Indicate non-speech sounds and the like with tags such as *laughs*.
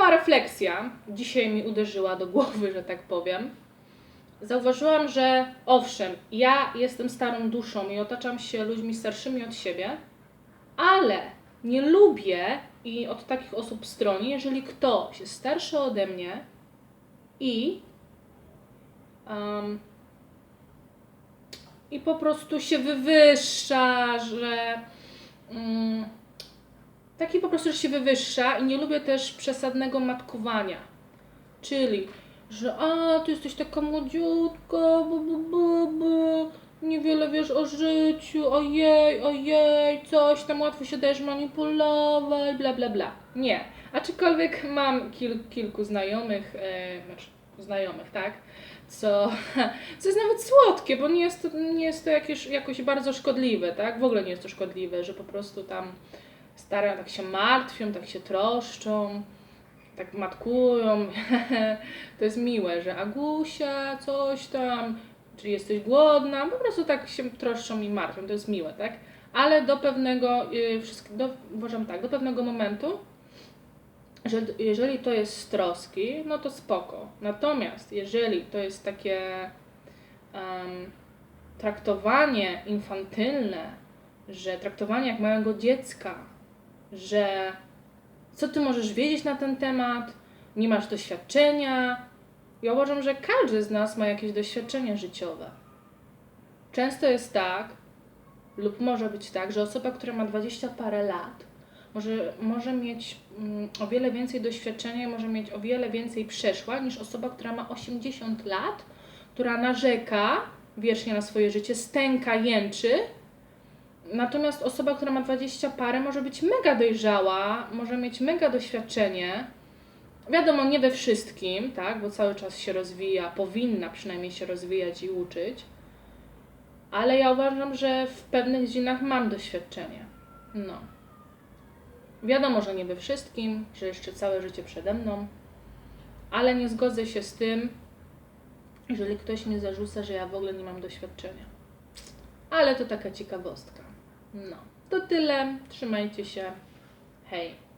mała refleksja dzisiaj mi uderzyła do głowy, że tak powiem. Zauważyłam, że owszem, ja jestem starą duszą i otaczam się ludźmi starszymi od siebie, ale nie lubię i od takich osób stroni, jeżeli ktoś jest starszy ode mnie i um, i po prostu się wywyższa, że mm, taki po prostu, że się wywyższa i nie lubię też przesadnego matkowania. Czyli, że a, ty jesteś taka młodziutka, bu, bu, bu, bu, niewiele wiesz o życiu, ojej, ojej, coś tam łatwo się dajesz manipulować, bla, bla, bla. Nie. Aczkolwiek mam kil, kilku znajomych, e, znaczy znajomych, tak, co, *laughs* co jest nawet słodkie, bo nie jest to, nie jest to jakieś, jakoś bardzo szkodliwe, tak, w ogóle nie jest to szkodliwe, że po prostu tam stare tak się martwią, tak się troszczą, tak matkują. *laughs* to jest miłe, że Agusia, coś tam, czy jesteś głodna, po prostu tak się troszczą i martwią, to jest miłe, tak? Ale do pewnego, yy, do, uważam tak, do pewnego momentu, że jeżeli to jest z troski, no to spoko. Natomiast jeżeli to jest takie em, traktowanie infantylne, że traktowanie jak małego dziecka, że co ty możesz wiedzieć na ten temat, nie masz doświadczenia. Ja uważam, że każdy z nas ma jakieś doświadczenie życiowe. Często jest tak, lub może być tak, że osoba, która ma 20 parę lat, może, może mieć mm, o wiele więcej doświadczenia może mieć o wiele więcej przeszła niż osoba, która ma 80 lat, która narzeka wiecznie na swoje życie, stęka, jęczy, Natomiast osoba, która ma 20 parę, może być mega dojrzała, może mieć mega doświadczenie. Wiadomo, nie we wszystkim, tak, bo cały czas się rozwija, powinna przynajmniej się rozwijać i uczyć. Ale ja uważam, że w pewnych dziedzinach mam doświadczenie. No. Wiadomo, że nie we wszystkim, że jeszcze całe życie przede mną, ale nie zgodzę się z tym, jeżeli ktoś mnie zarzuca, że ja w ogóle nie mam doświadczenia. Ale to taka ciekawostka. No, to tyle. Trzymajcie się. Hej.